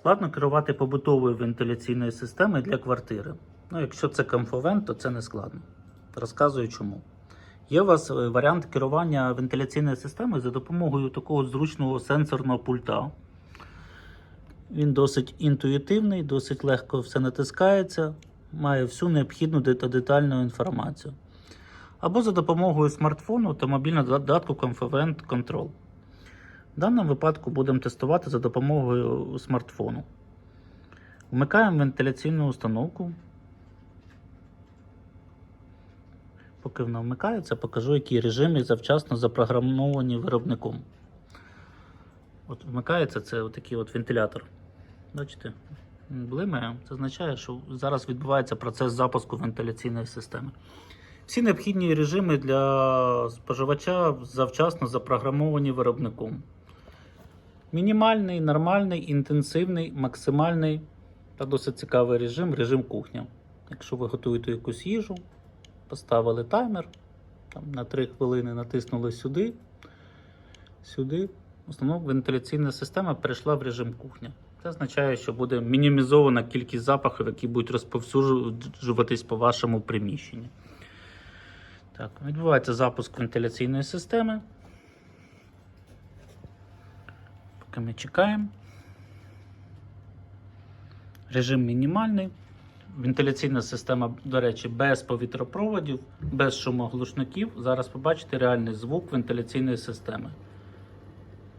Складно керувати побутовою вентиляційною системою для квартири. Ну, якщо це комфовент, то це не складно. Розказую чому. Є у вас е, варіант керування вентиляційною системою за допомогою такого зручного сенсорного пульта. Він досить інтуїтивний, досить легко все натискається, має всю необхідну та детальну інформацію. Або за допомогою смартфону та мобільного додатку Confluent Control. В даному випадку будемо тестувати за допомогою смартфону. Вмикаємо вентиляційну установку. Поки вона вмикається, покажу, які режими завчасно запрограмовані виробником. От вмикається це отакий от вентилятор. Бачите? Блимає. Це означає, що зараз відбувається процес запуску вентиляційної системи. Всі необхідні режими для споживача завчасно запрограмовані виробником. Мінімальний, нормальний, інтенсивний, максимальний та досить цікавий режим режим кухня. Якщо ви готуєте якусь їжу, поставили таймер там, на 3 хвилини, натиснули сюди, сюди. Установка вентиляційна система перейшла в режим кухня. Це означає, що буде мінімізована кількість запахів, які будуть розповсюджуватись по вашому приміщенню. Так, відбувається запуск вентиляційної системи. Поки ми чекаємо. Режим мінімальний. Вентиляційна система, до речі, без повітропроводів, без шумоглушників. Зараз побачите реальний звук вентиляційної системи.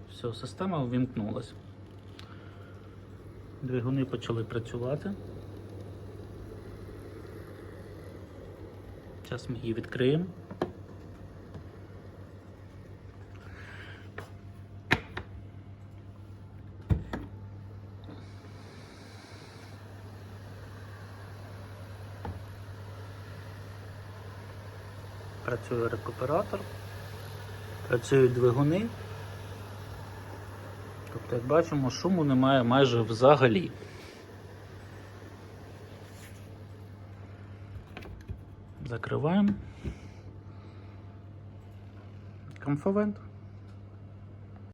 Все, система увімкнулася. Двигуни почали працювати. Зараз ми її відкриємо. Працює рекуператор, працюють двигуни. Тобто, як бачимо, шуму немає майже взагалі. Закриваємо. Комфовент.